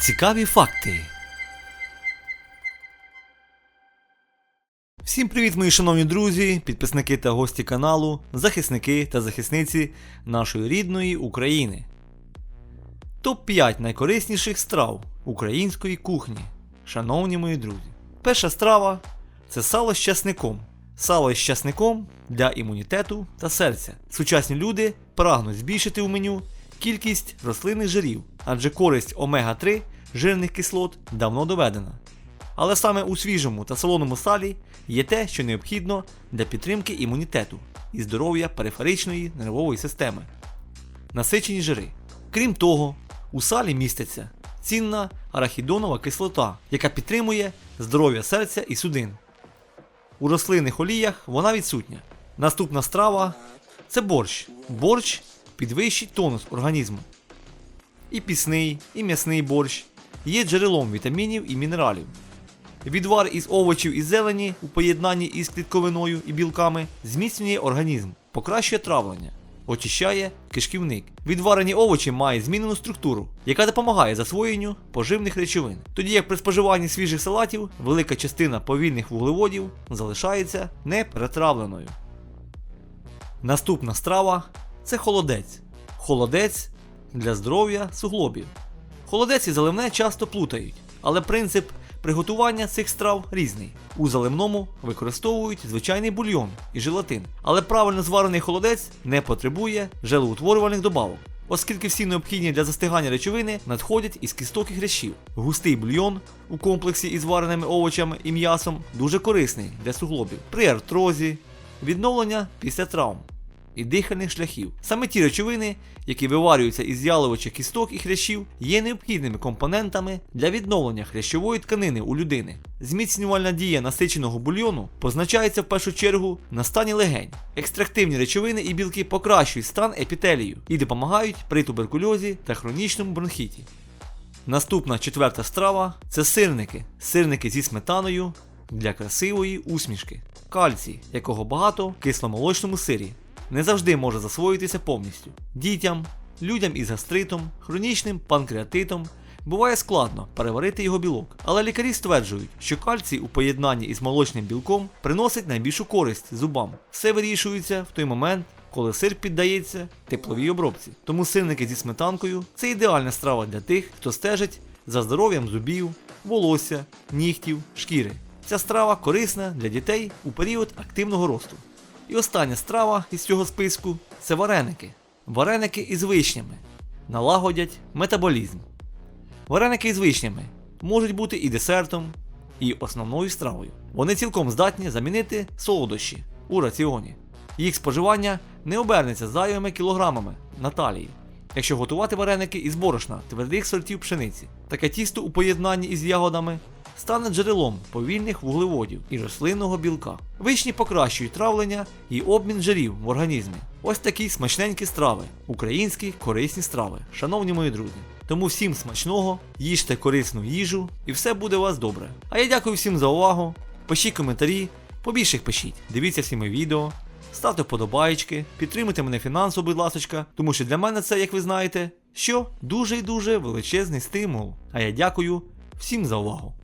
Цікаві факти. Всім привіт, мої шановні друзі, підписники та гості каналу, захисники та захисниці нашої рідної України. Топ-5 найкорисніших страв української кухні. Шановні мої друзі. Перша страва це сало з часником. Сало із часником для імунітету та серця. Сучасні люди прагнуть збільшити у меню кількість рослинних жирів, адже користь омега-3 жирних кислот давно доведена. Але саме у свіжому та солоному салі є те, що необхідно для підтримки імунітету і здоров'я периферичної нервової системи. Насичені жири. Крім того, у салі міститься цінна арахідонова кислота, яка підтримує здоров'я серця і судин. У рослинних оліях вона відсутня. Наступна страва це борщ. Борщ підвищить тонус організму. І пісний, і м'ясний борщ є джерелом вітамінів і мінералів. Відвар із овочів і зелені у поєднанні із клітковиною і білками зміцнює організм, покращує травлення, очищає кишківник. Відварені овочі мають змінену структуру, яка допомагає засвоєнню поживних речовин. Тоді як при споживанні свіжих салатів велика частина повільних вуглеводів залишається неперетравленою. Наступна страва це холодець. Холодець для здоров'я суглобів. Холодець і заливне часто плутають, але принцип приготування цих страв різний. У заливному використовують звичайний бульйон і желатин, але правильно зварений холодець не потребує желеутворювальних добавок, оскільки всі необхідні для застигання речовини надходять із кісток і хрящів. Густий бульйон у комплексі із вареними овочами і м'ясом дуже корисний для суглобів при артрозі, відновлення після травм і дихальних шляхів. Саме ті речовини, які виварюються із яловичих кісток і хрящів, є необхідними компонентами для відновлення хрящової тканини у людини. Зміцнювальна дія насиченого бульйону позначається в першу чергу на стані легень. Екстрактивні речовини і білки покращують стан епітелію і допомагають при туберкульозі та хронічному бронхіті. Наступна четверта страва це сирники. Сирники зі сметаною для красивої усмішки. Кальцій, якого багато в кисломолочному сирі, не завжди може засвоїтися повністю. Дітям, людям із гастритом, хронічним панкреатитом буває складно переварити його білок. Але лікарі стверджують, що кальцій у поєднанні із молочним білком приносить найбільшу користь зубам. Все вирішується в той момент, коли сир піддається тепловій обробці. Тому сирники зі сметанкою це ідеальна страва для тих, хто стежить за здоров'ям зубів, волосся, нігтів, шкіри. Ця страва корисна для дітей у період активного росту. І остання страва із цього списку це вареники. Вареники із вишнями налагодять метаболізм. Вареники із вишнями можуть бути і десертом, і основною стравою. Вони цілком здатні замінити солодощі у раціоні. Їх споживання не обернеться зайвими кілограмами на талії, якщо готувати вареники із борошна твердих сортів пшениці. Таке тісто у поєднанні із ягодами стане джерелом повільних вуглеводів і рослинного білка. Вишні покращують травлення і обмін жирів в організмі. Ось такі смачненькі страви, українські корисні страви, шановні мої друзі. Тому всім смачного, їжте корисну їжу і все буде у вас добре. А я дякую всім за увагу. Пишіть коментарі, побільше їх пишіть, дивіться всі мої відео, ставте вподобайки, підтримуйте мене фінансово, будь ласочка, тому що для мене це, як ви знаєте, що дуже і дуже величезний стимул. А я дякую всім за увагу.